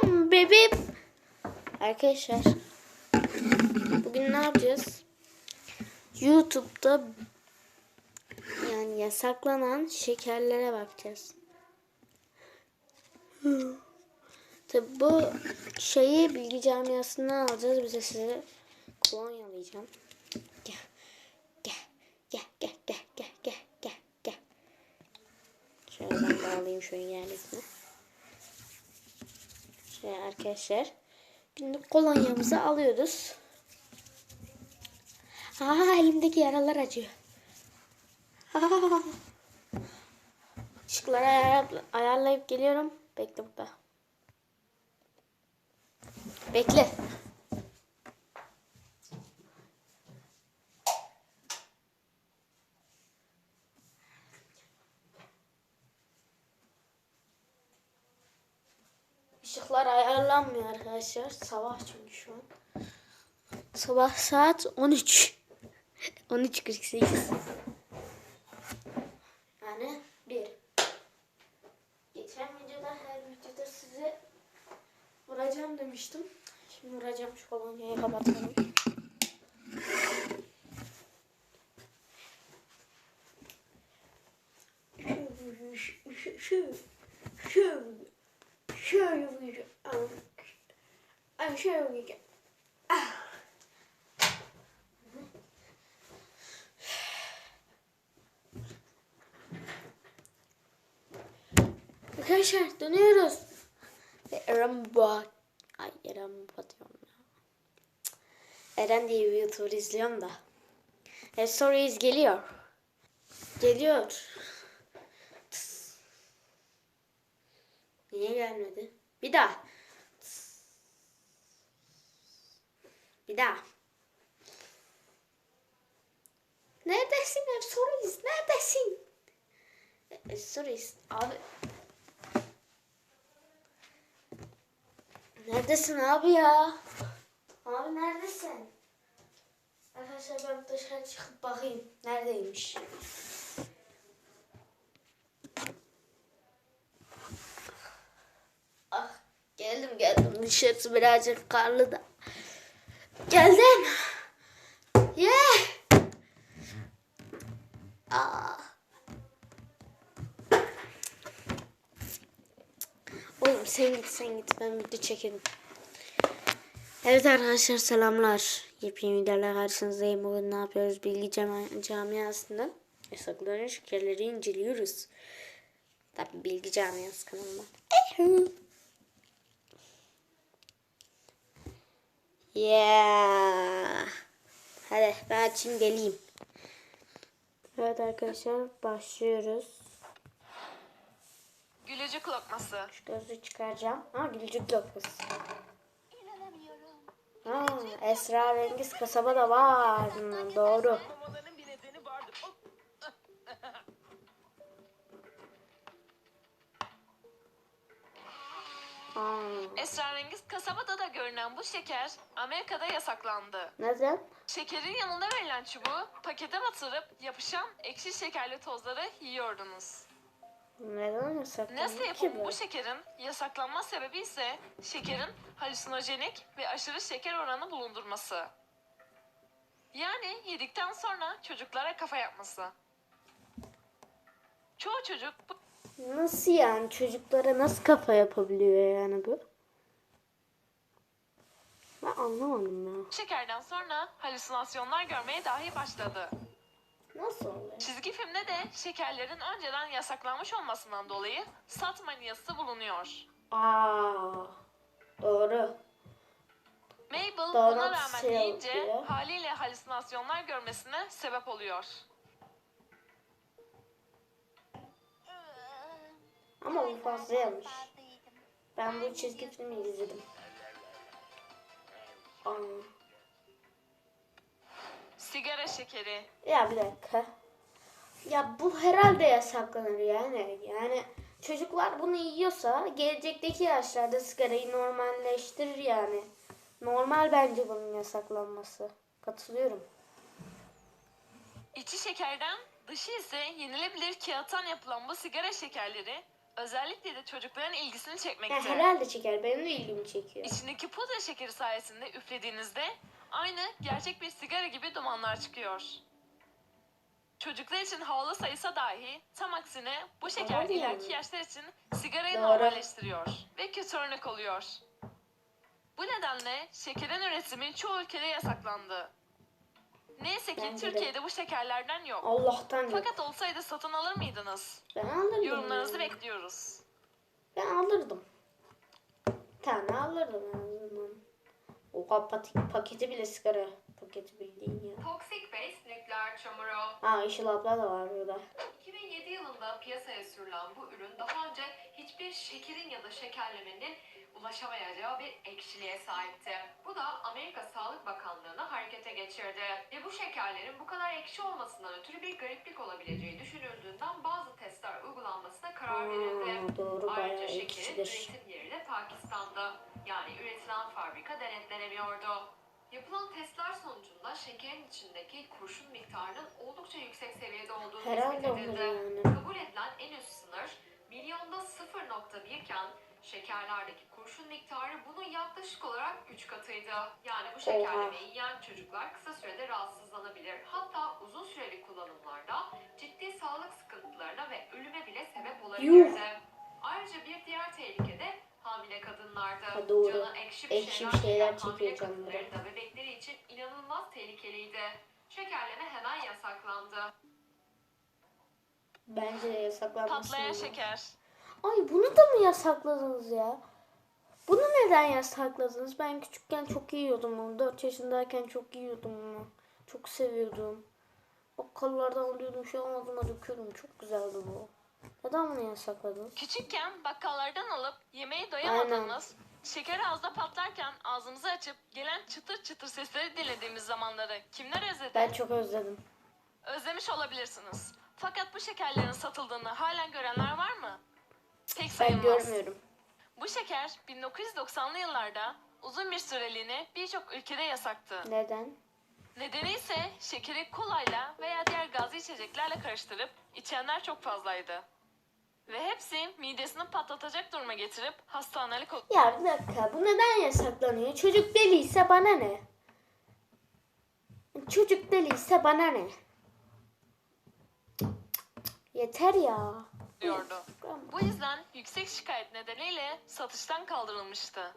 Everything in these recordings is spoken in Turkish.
Selam bebeğim. Arkadaşlar. Bugün ne yapacağız? YouTube'da yani yasaklanan şekerlere bakacağız. Tabi bu şeyi bilgi camiasından alacağız. Bize size kolonyalayacağım. Gel. Gel. Gel gel gel gel gel gel. Şöyle ben bağlayayım şöyle yerlisine. Şöyle arkadaşlar. Şimdi kolonyamızı alıyoruz. Aa elimdeki yaralar acıyor. Işıkları ayar, ayarlayıp geliyorum. Bekle burada. Bekle. Arkadaşlar. Sabah çünkü şu an. Sabah saat 13. 13.48. Yani bir. Geçen videoda her videoda size vuracağım demiştim. Şimdi vuracağım şu kolonyayı kapatalım. Şöyle vuracağım. Ay şöyle vuracağım. Arkadaşlar dönüyoruz. Ve Eren Boğa. Ay Eren Boğa diyorum ya. Eren diye bir YouTuber izliyorum da. E, stories geliyor. Geliyor. Bir daha. Neredesin Ev Stories? Neredesin? E, Stories. Abi Neredesin abi ya? Abi neredesin? Arkadaşlar ben dışarı çıkıp bakayım. Neredeymiş? Ah geldim geldim. Dışarısı birazcık karlı da. Geldim. Yeah. Oğlum sen git sen git ben video çekelim. Evet arkadaşlar selamlar. Yepyeni videolarla karşınızdayım. Bugün ne yapıyoruz? Bilgi cami camiasında yasaklanan şekerleri inceliyoruz. Tabi bilgi camiası kanalında. Yeah. Hadi ben açayım geleyim. Evet arkadaşlar başlıyoruz. Gülücük lokması. Şu gözlüğü çıkaracağım. Ha gülücük lokması. İnanamıyorum. Ha, esrarengiz kasaba da var. Hmm, doğru. Esrarengiz kasabada da görünen bu şeker Amerika'da yasaklandı. neden? Şekerin yanında verilen çubuğu pakete batırıp yapışan ekşi şekerli tozları yiyordunuz. Neden yasaklandı Nasıl ki yapım bu? bu şekerin yasaklanma sebebi ise şekerin halüsinojenik ve aşırı şeker oranı bulundurması. Yani yedikten sonra çocuklara kafa yapması. Çoğu çocuk bu Nasıl yani çocuklara nasıl kafa yapabiliyor yani bu? Ben anlamadım ya. şekerden sonra halüsinasyonlar görmeye dahi başladı. Nasıl oluyor? Çizgi filmde de şekerlerin önceden yasaklanmış olmasından dolayı sat maniyası bulunuyor. Aa, doğru. Mabel Daha buna nasıl rağmen şey yiyince yapıyor? haliyle halüsinasyonlar görmesine sebep oluyor. Ama bu fazla yanlış. Ben bu çizgi filmi izledim. Aa. Sigara şekeri. Ya bir dakika. Ya bu herhalde yasaklanır yani. Yani çocuklar bunu yiyorsa gelecekteki yaşlarda sigarayı normalleştirir yani. Normal bence bunun yasaklanması. Katılıyorum. İçi şekerden, dışı ise yenilebilir kağıttan yapılan bu sigara şekerleri Özellikle de çocukların ilgisini Ha, çekmekte. herhalde çeker. Benim de ilgimi çekiyor. İçindeki pudra şekeri sayesinde üflediğinizde aynı gerçek bir sigara gibi dumanlar çıkıyor. Çocuklar için havalı sayısa dahi tam aksine bu şeker ileriki yani. yaşlar için sigarayı Doğru. normalleştiriyor ve kötü örnek oluyor. Bu nedenle şekerin üretimi çoğu ülkede yasaklandı. Neyse ki Bence de. Türkiye'de bu şekerlerden yok. Allah'tan yok. Fakat olsaydı satın alır mıydınız? Ben alırdım. Yorumlarınızı ya. bekliyoruz. Ben alırdım. Bir tane alırdım en azından. O paketi, paketi bile sigara paketi bildiğin ya. Toxic Waste nükleer çamuru. Aa Işıl abla da var burada. 2007 yılında piyasaya sürülen bu ürün daha önce hiçbir şekerin ya da şekerlemenin ulaşamayacağı bir ekşiliğe sahipti. Bu da Amerika Sağlık Bakanlığı'nı harekete geçirdi. Ve bu şekerlerin bu kadar ekşi olmasından ötürü bir gariplik olabileceği düşünüldüğünden bazı testler uygulanmasına karar verildi. Aa, doğru Ayrıca şekerin ekşidir. üretim yeri de Pakistan'da. Yani üretilen fabrika denetlenemiyordu. Yapılan testler sonucunda şekerin içindeki kurşun miktarının oldukça yüksek seviyede olduğu tespit Herhalde olur edildi. yani. Kabul edilen en üst sınır milyonda 0.1 iken şekerlerdeki kurşun miktarı bunun yaklaşık olarak 3 katıydı. Yani bu şekerlemeyi yiyen çocuklar kısa sürede rahatsızlanabilir. Hatta uzun süreli kullanımlarda ciddi sağlık sıkıntılarına ve ölüme bile sebep olabilirdi. Ayrıca bir diğer tehlike de hamile kadınlarda. Ha, doğru. Canı ekşi bir şeyler, şeyler hamile kadınların da bebekleri için inanılmaz tehlikeliydi. Şekerleme hemen yasaklandı. Bence de yasaklanmasın. Patlayan ya. şeker. Ay bunu da mı yasakladınız ya? Bunu neden yasakladınız? Ben küçükken çok yiyordum onu. 4 yaşındayken çok yiyordum onu. Çok seviyordum. Bakkallardan alıyordum şey ağzıma döküyordum. Çok güzeldi bu. Neden bunu yasakladınız? Küçükken bakkallardan alıp yemeği doyamadığımız, şeker ağızda patlarken ağzımızı açıp gelen çıtır çıtır sesleri dinlediğimiz zamanları kimler özledi? Ben çok özledim. Özlemiş olabilirsiniz. Fakat bu şekerlerin satıldığını halen görenler var mı? Pek Ben sayılmaz. görmüyorum. Bu şeker 1990'lı yıllarda uzun bir süreliğine birçok ülkede yasaktı. Neden? Nedeni ise şekeri kolayla veya diğer gazlı içeceklerle karıştırıp içenler çok fazlaydı. Ve hepsi midesini patlatacak duruma getirip hastanelik ol- Ya bir dakika bu neden yasaklanıyor? Çocuk deliyse bana ne? Çocuk deliyse bana ne? Yeter ya. oluyordu. Bu yüzden yüksek şikayet nedeniyle satıştan kaldırılmıştı.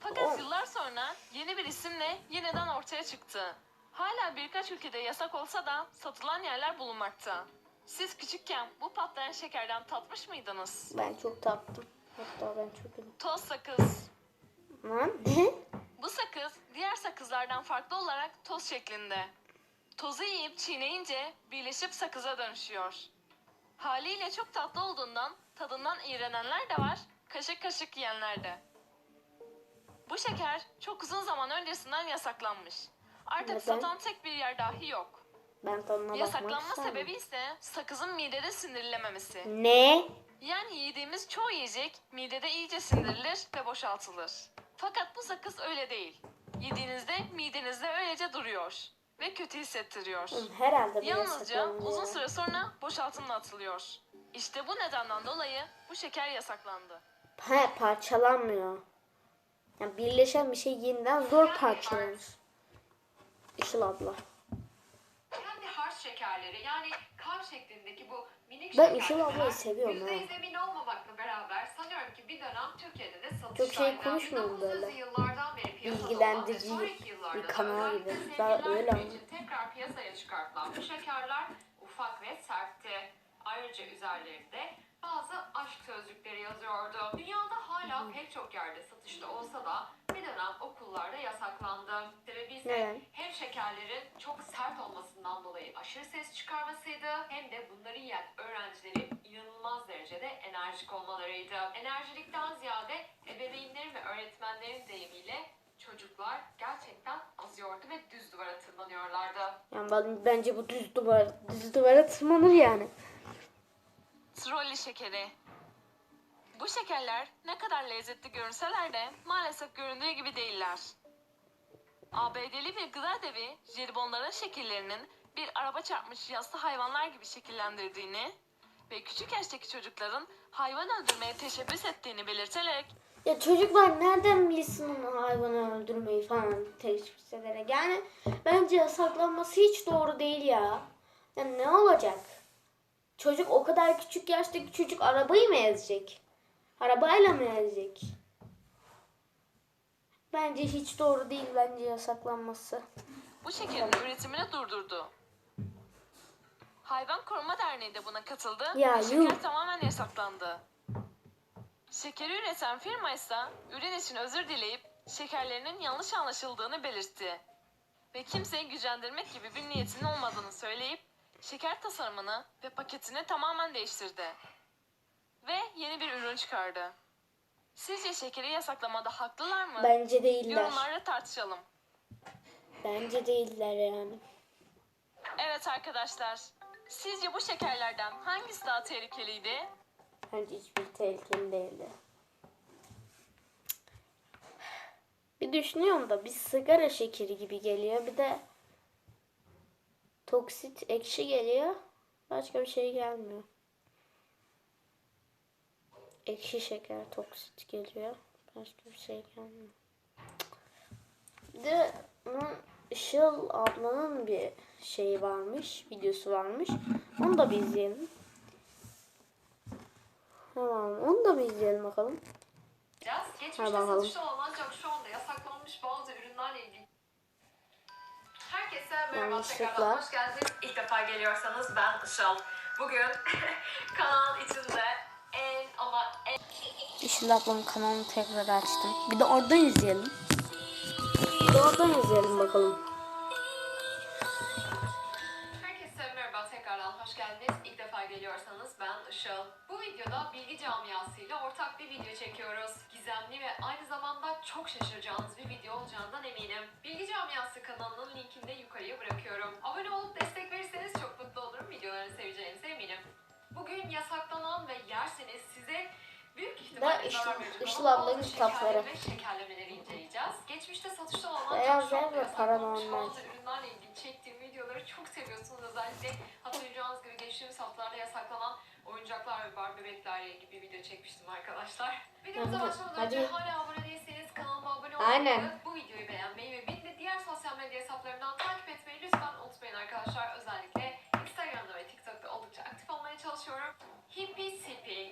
Fakat yıllar sonra yeni bir isimle yeniden ortaya çıktı. Hala birkaç ülkede yasak olsa da satılan yerler bulunmakta. Siz küçükken bu patlayan şekerden tatmış mıydınız? Ben çok tattım. Hatta ben çok yedim. Toz sakız. Lan ne? Bu sakız diğer sakızlardan farklı olarak toz şeklinde. Tozu yiyip çiğneyince birleşip sakıza dönüşüyor. Haliyle çok tatlı olduğundan tadından iğrenenler de var, kaşık kaşık yiyenler de. Bu şeker çok uzun zaman öncesinden yasaklanmış. Artık Neden? satan tek bir yer dahi yok. Ben tadına Yasaklanma sebebi ise sakızın midede sindirilememesi. Ne? Yani yediğimiz çoğu yiyecek midede iyice sindirilir ve boşaltılır. Fakat bu sakız öyle değil. Yediğinizde midenizde öylece duruyor ve kötü hissettiriyor. Herhalde bu Yalnızca uzun süre sonra boşaltımla atılıyor. İşte bu nedenden dolayı bu şeker yasaklandı. He parçalanmıyor. Yani birleşen bir şey yeniden zor parçalanır. Işıl abla. Kendi harç şekerleri yani kar şeklindeki bu minik Ben Işıl ablayı seviyorum ha. yüz emin olmamakla beraber sanıyorum ki bir dönem Türkiye'de de satıştaydı. Çok şey konuşmuyorum 1900'lü böyle. yıllardan beri Bilgilendirici bir kanal gibi. Daha öyle ama. tekrar piyasaya çıkartılan bu şekerler ufak ve sertti. Ayrıca üzerlerinde bazı aşk sözcükleri yazıyordu. Dünyada hala pek çok yerde satışta olsa da bir dönem okullarda yasaklandı. Sebebi ise hem şekerlerin çok sert olmasından dolayı aşırı ses çıkarmasıydı hem de bunları yiyen öğrencilerin inanılmaz derecede enerjik olmalarıydı. Enerjilikten ziyade ebeveynlerin ve öğretmenlerin deyimiyle çocuklar gerçekten azıyordu ve düz duvara tırmanıyorlardı. Yani ben- bence bu düz duvar düz duvara tırmanır yani. Trolli şekeri. Bu şekerler ne kadar lezzetli görünseler de maalesef göründüğü gibi değiller. ABD'li bir gıda devi jelibonların şekillerinin bir araba çarpmış yassı hayvanlar gibi şekillendirdiğini ve küçük yaştaki çocukların hayvan öldürmeye teşebbüs ettiğini belirterek Ya çocuklar nereden bilsin onu hayvanı öldürmeyi falan teşvik ederek. Yani bence yasaklanması hiç doğru değil ya. Yani ne olacak? Çocuk o kadar küçük yaştaki çocuk arabayı mı ezecek? Arabayla mı ezecek? Bence hiç doğru değil bence yasaklanması. bu şekerin üretimini durdurdu. Hayvan Koruma Derneği de buna katıldı Ya, ve şeker yuh. tamamen yasaklandı. Şekeri üreten firma ise ürün için özür dileyip şekerlerinin yanlış anlaşıldığını belirtti. Ve kimseyi gücendirmek gibi bir niyetinin olmadığını söyleyip şeker tasarımını ve paketini tamamen değiştirdi. Ve yeni bir ürün çıkardı. Sizce şekeri yasaklamada haklılar mı? Bence değiller. Yorumlarda tartışalım. Bence değiller yani. Evet arkadaşlar. Sizce bu şekerlerden hangisi daha tehlikeliydi? Bence hiçbir tehlikeli değildi. Bir düşünüyorum da bir sigara şekeri gibi geliyor. Bir de toksit ekşi geliyor. Başka bir şey gelmiyor. Ekşi şeker toksit geliyor. Başka bir şey gelmiyor. Bir de bunun Işıl ablanın bir şeyi varmış. Videosu varmış. Onu da bir izleyelim. Tamam onu da bir izleyelim bakalım. Biraz geçmişte Hadi bakalım. satışta olan ancak şu anda yasaklanmış bazı ürünlerle ilgili. Herkese merhaba tekrardan hoş geldiniz. İlk defa geliyorsanız ben Işıl. Bugün kanal içinde en ama en Işıl ablamın kanalını tekrar açtım. Bir de oradan izleyelim. Bir de oradan izleyelim bakalım. Herkese merhaba tekrardan hoş geldiniz. İlk defa geliyorsanız ben Işıl. Videoda bilgi camiasıyla ortak bir video çekiyoruz. Gizemli ve aynı zamanda çok şaşıracağınız bir video olacağından eminim. Bilgi camiası kanalının linkini de yukarıya bırakıyorum. Abone olup destek verirseniz çok mutlu olurum. Videolarını seveceğinize eminim. Bugün yasaklanan ve yerseniz size büyük ihtimalle zarar verecek olan şekerleri ve şekerlemeleri inceleyeceğiz. Geçmişte satışta olan Beyaz ev ve yasaklanmış paranormal. bazı ürünlerle ilgili çektiğim videoları çok seviyorsunuz. Özellikle hatırlayacağınız gibi geçtiğimiz haftalarda yasaklanan oyuncaklar ve bar bebeklerle ilgili bir video çekmiştim arkadaşlar. Videomuza başlamadan önce hala abone değilseniz kanalıma abone olmayı, bu videoyu beğenmeyi ve beni de diğer sosyal medya hesaplarımdan takip etmeyi lütfen unutmayın arkadaşlar. Özellikle Instagram'da ve TikTok'ta oldukça aktif olmaya çalışıyorum. Hippie Sippy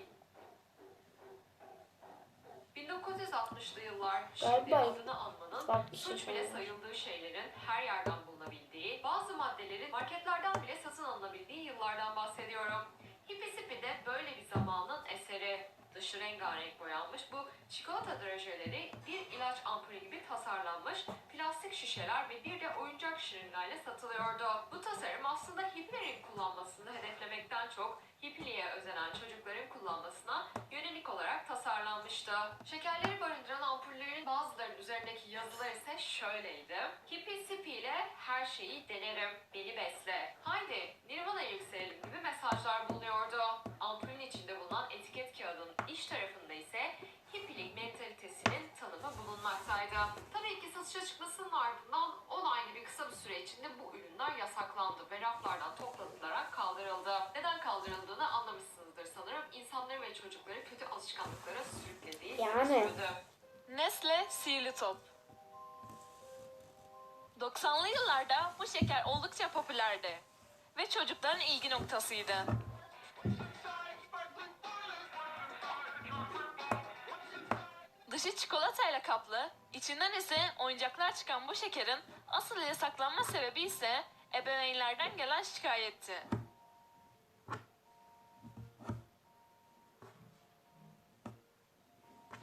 1960'lı yıllar şimdi adını anmanın şey suç bile sayıldığı şeylerin her yerden bulunabildiği, bazı maddelerin marketlerden bile satın alınabildiği yıllardan bahsediyorum. Hippie de böyle bir zamanın eseri. Dışı rengarenk boyanmış bu çikolata drajeleri bir ilaç ampulü gibi tasarlanmış plastik şişeler ve bir de oyuncak şırıngayla satılıyordu. Bu tasarım aslında hippilerin kullanmasını hedeflemekten çok hippiliğe özenen çocukların kullanmasına yönelik olarak tasarlanmıştı. Şekerleri barındıran ampullerin bazılarının üzerindeki yazılar ise şöyleydi. Hippie sippy ile her şeyi denerim, beni besle. Haydi Nirvana'ya yükselelim mesajlar bulunuyordu. Ampulün içinde bulunan etiket kağıdının iç tarafında ise hippilik mentalitesinin tanımı bulunmaktaydı. Tabii ki satışa çıkmasının ardından 10 ay gibi kısa bir süre içinde bu ürünler yasaklandı ve raflardan toplatılarak kaldırıldı. Neden kaldırıldığını anlamışsınızdır sanırım. İnsanları ve çocukları kötü alışkanlıklara sürüklediği Yani. görüşüldü. Nesle sihirli top. 90'lı yıllarda bu şeker oldukça popülerdi ve çocukların ilgi noktasıydı. Dışı çikolatayla kaplı, içinden ise oyuncaklar çıkan bu şekerin asıl yasaklanma sebebi ise ebeveynlerden gelen şikayetti.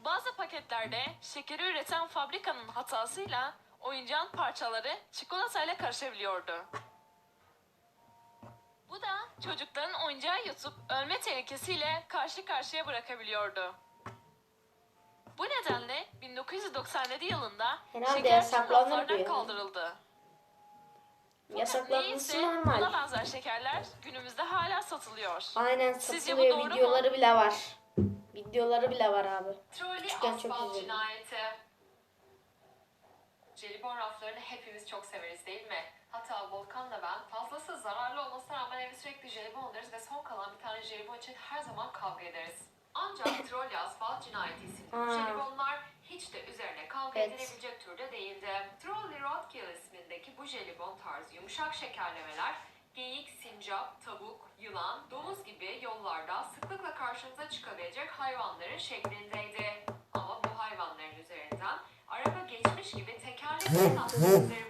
Bazı paketlerde şekeri üreten fabrikanın hatasıyla oyuncağın parçaları çikolatayla karışabiliyordu. Bu da çocukların oyuncağı yutup ölme tehlikesiyle karşı karşıya bırakabiliyordu. Bu nedenle 1997 yılında Herhalde şeker yasaklanır kaldırıldı. Yasaklanması normal. Buna benzer şekerler günümüzde hala satılıyor. Aynen Sizce bu satılıyor. doğru mu? Videoları bile var. Videoları bile var abi. Trolli Küçükken çok asfalt izledim. cinayeti. Jelibon raflarını hepimiz çok severiz değil mi? Hatta Volkan da ben fazlası zararlı olmasına rağmen eve sürekli jelibon alırız ve son kalan bir tane jelibon için her zaman kavga ederiz. Ancak trolley asfalt cinayeti isimli jelibonlar hiç de üzerine kavga Evet. edilebilecek türde değildi. Trolley Roadkill ismindeki bu jelibon tarzı yumuşak şekerlemeler geyik, sincap, tavuk, yılan, domuz gibi yollarda sıklıkla karşımıza çıkabilecek hayvanların şeklindeydi. Ama bu hayvanların üzerinden araba geçmiş gibi bulunuyordu. Zaten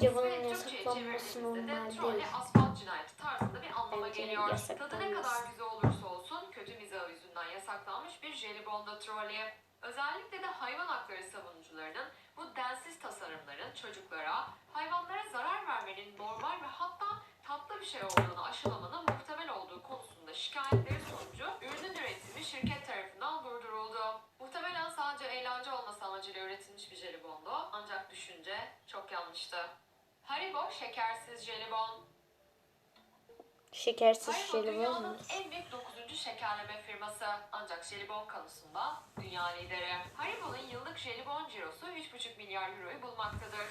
Bence bunun yasaklanması normal değil. asfalt cinayeti tarzında bir anlama Bence geliyor. Tadı ne kadar güzel olursa olsun kötü mizahı yüzünden yasaklanmış bir jelibonda trolley. Özellikle de hayvan hakları savunucularının bu densiz tasarımların çocuklara, hayvanlara zarar vermenin normal ve hatta tatlı bir şey olduğunu aşılamanın muhtemel olduğu konusunda şikayetleri sonucu ürünün üretimi şirket tarafından durduruldu. Muhtemelen sadece eğlence olması amacıyla üretilmiş bir jelibondu ancak düşünce çok yanlıştı. Haribo şekersiz jelibon. Şekersiz Haribo jelibon dünyanın mu? en büyük 9. şekerleme firması ancak jelibon konusunda dünya lideri. Haribo'nun yıllık jelibon cirosu 3,5 milyar euroyu bulmaktadır.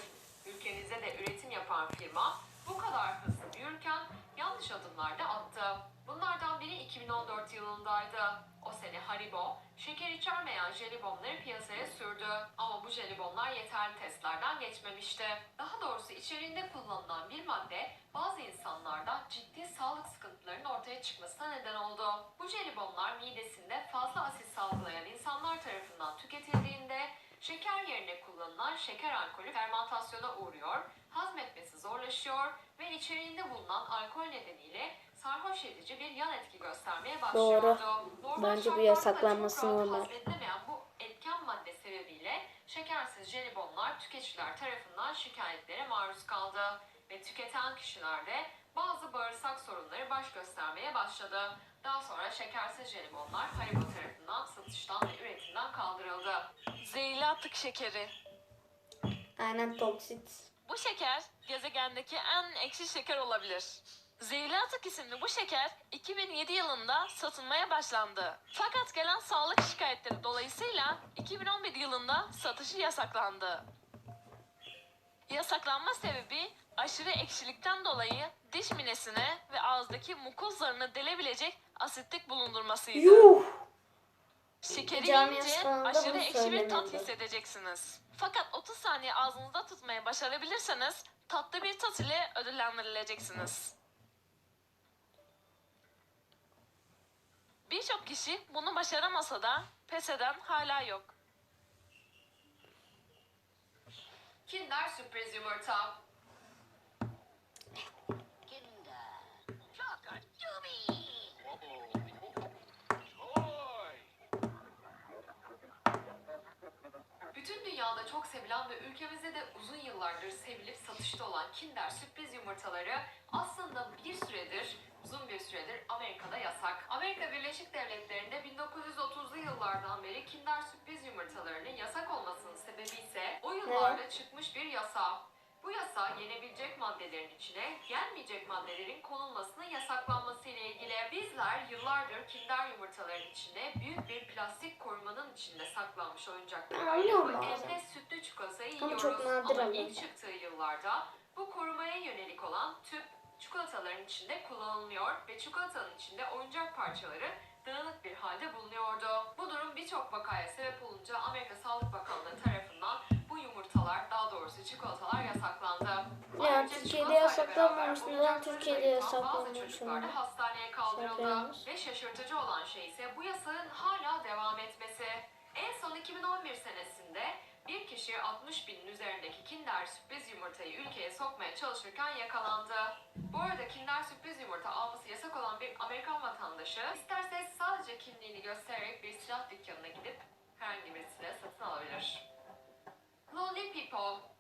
Ülkemizde de üretim yapan firma bu kadar hızlı büyürken yanlış adımlar da attı. Bunlardan biri 2014 yılındaydı. O sene Haribo, şeker içermeyen jelibonları piyasaya sürdü. Ama bu jelibonlar yeterli testlerden geçmemişti. Daha doğrusu içeriğinde kullanılan bir madde bazı insanlarda ciddi sağlık sıkıntılarının ortaya çıkmasına neden oldu. Bu jelibonlar midesinde fazla asit salgılayan insanlar tarafından tüketildiğinde şeker yerine kullanılan şeker alkolü fermentasyona uğruyor, hazmetmesi zorlaşıyor ve içeriğinde bulunan alkol nedeniyle sarhoş edici bir yan etki göstermeye başlıyordu. Normal Bence bu yasaklanması normal. hazmedilemeyen bu etken madde sebebiyle şekersiz jelibonlar tüketiciler tarafından şikayetlere maruz kaldı ve tüketen kişilerde bazı bağırsak sorunları baş göstermeye başladı. Daha sonra şekersiz jelibonlar Haribo tarafından satıştan ve üretimden kaldırıldı. Zehirli atık şekeri. Aynen toksit. Bu şeker gezegendeki en ekşi şeker olabilir. Zehirli atık isimli bu şeker 2007 yılında satılmaya başlandı. Fakat gelen sağlık şikayetleri dolayısıyla 2011 yılında satışı yasaklandı. Yasaklanma sebebi aşırı ekşilikten dolayı diş minesine ve ağızdaki mukozlarını delebilecek asitlik bulundurmasıydı. Yuh! Şekeri yiyince aşırı ekşi bir tat hissedeceksiniz. Fakat 30 saniye ağzınızda tutmayı başarabilirseniz tatlı bir tat ile ödüllendirileceksiniz. Birçok kişi bunu başaramasa da pes eden hala yok. Kinder sürpriz yumurta. Dünyada çok sevilen ve ülkemizde de uzun yıllardır sevilip satışta olan Kinder sürpriz yumurtaları aslında bir süredir, uzun bir süredir Amerika'da yasak. Amerika Birleşik Devletleri'nde 1930'lu yıllardan beri Kinder sürpriz yumurtalarının yasak olmasının sebebi ise o yıllarda çıkmış bir yasa. Bu yasa yenebilecek maddelerin içine yenmeyecek maddelerin konulmasının yasaklanması ile ilgili. Bizler yıllardır Kinder yumurtaların içine büyük bir plastik korumanın içinde saklanmış oyuncaklar bazen. enfes sütlü çikolatayı Ama yiyoruz. çok nadir Ama ilk çıktığı yıllarda bu korumaya yönelik olan tüp çikolataların içinde kullanılıyor ve çikolatanın içinde oyuncak parçaları dağınık bir halde bulunuyordu. Bu durum birçok vakaya sebep olunca Amerika Sağlık Bakanlığı Türkiye'de yasaklanmamış, neden Türkiye'de yasaklanmış Bazı çocuklar da hastaneye kaldırıldı. Ve şaşırtıcı olan şey ise bu yasağın hala devam etmesi. En son 2011 senesinde bir kişi 60 binin üzerindeki Kinder sürpriz yumurtayı ülkeye sokmaya çalışırken yakalandı. Bu arada Kinder sürpriz yumurta alması yasak olan bir Amerikan vatandaşı isterse sadece kimliğini göstererek bir silah dükkanına gidip herhangi bir silah satın alabilir. Lollipop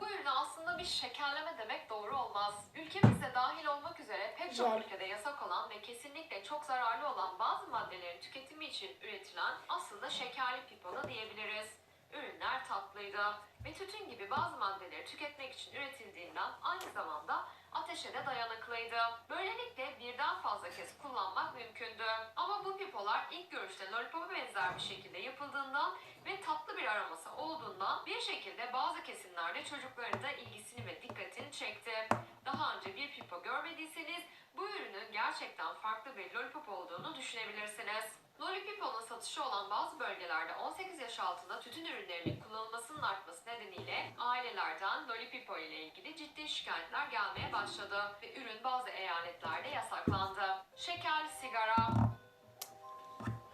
bu ürüne aslında bir şekerleme demek doğru olmaz. Ülkemizde dahil olmak üzere pek çok Güzel. ülkede yasak olan ve kesinlikle çok zararlı olan bazı maddelerin tüketimi için üretilen aslında şekerli pipo da diyebiliriz. Ürünler tatlıydı ve tütün gibi bazı maddeleri tüketmek için üretildiğinden aynı zamanda ateşe de dayanıklıydı. Böylelikle birden fazla kez kullanmak mümkündü. Ama bu pipolar ilk görüşte lollipop'a benzer bir şekilde yapıldığından ve tatlı bir aroması olduğundan bir şekilde bazı kesimlerde çocukların da ilgisini ve dikkatini çekti. Daha önce bir pipo görmediyseniz bu ürünün gerçekten farklı bir lollipop olduğunu düşünebilirsiniz. Lollipopo'nun satışı olan bazı bölgelerde 18 yaş altında tütün ürünlerinin kullanılmasının artması nedeniyle ailelerden Lollipopo ile ilgili ciddi şikayetler gelmeye başladı ve ürün bazı eyaletlerde yasaklandı. Şeker, sigara,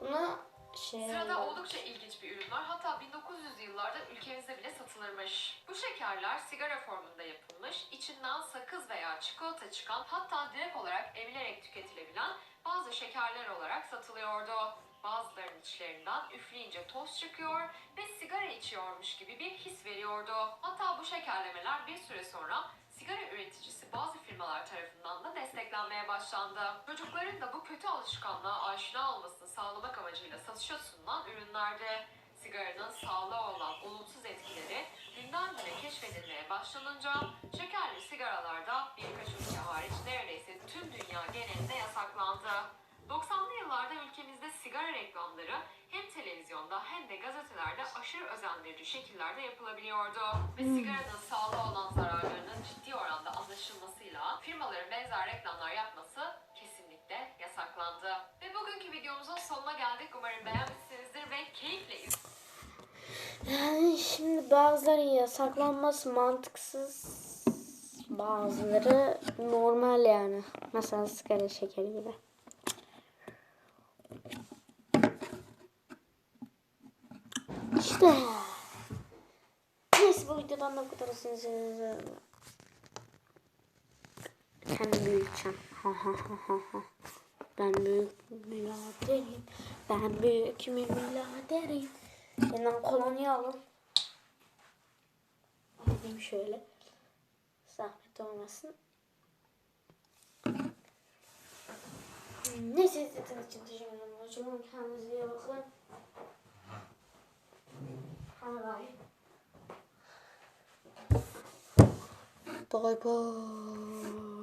Buna şey Sırada oldukça ilginç bir ürün var. Hatta 1900'lü yıllarda ülkemizde bile satılırmış. Bu şekerler sigara formunda yapılmış, içinden sakız veya çikolata çıkan hatta direkt olarak emilerek tüketilebilen bazı şekerler olarak satılıyordu. Bazılarının içlerinden üfleyince toz çıkıyor ve sigara içiyormuş gibi bir his veriyordu. Hatta bu şekerlemeler bir süre sonra sigara üreticisi bazı firmalar tarafından da desteklenmeye başlandı. Çocukların da bu kötü alışkanlığa aşina olmasını sağlamak amacıyla satışa sunulan ürünlerde sigaranın güne keşfedilmeye başlanınca şekerli sigaralarda birkaç ülke hariç neredeyse tüm dünya genelinde yasaklandı. 90'lı yıllarda ülkemizde sigara reklamları hem televizyonda hem de gazetelerde aşırı özendirici şekillerde yapılabiliyordu. Ve sigaranın sağlığa olan zararlarının ciddi oranda anlaşılmasıyla firmaların benzer reklamlar yapması kesinlikle yasaklandı. Ve bugünkü videomuzun sonuna geldik. Umarım beğenmişsinizdir ve keyifle Yani şimdi bazıları yasaklanması mantıksız. Bazıları normal yani. Mesela sigara şekeri gibi. İşte. Neyse bu videodan da kadar olsun. Büyüteceğim. Ben büyük miladeriyim. Ben büyük miladeriyim. Yeniden kolonya alın. Alayım şöyle. Zahmet olmasın. Neyse izlediğiniz için teşekkür ederim. Hoşçakalın. Kendinize iyi bakın. Bye bye.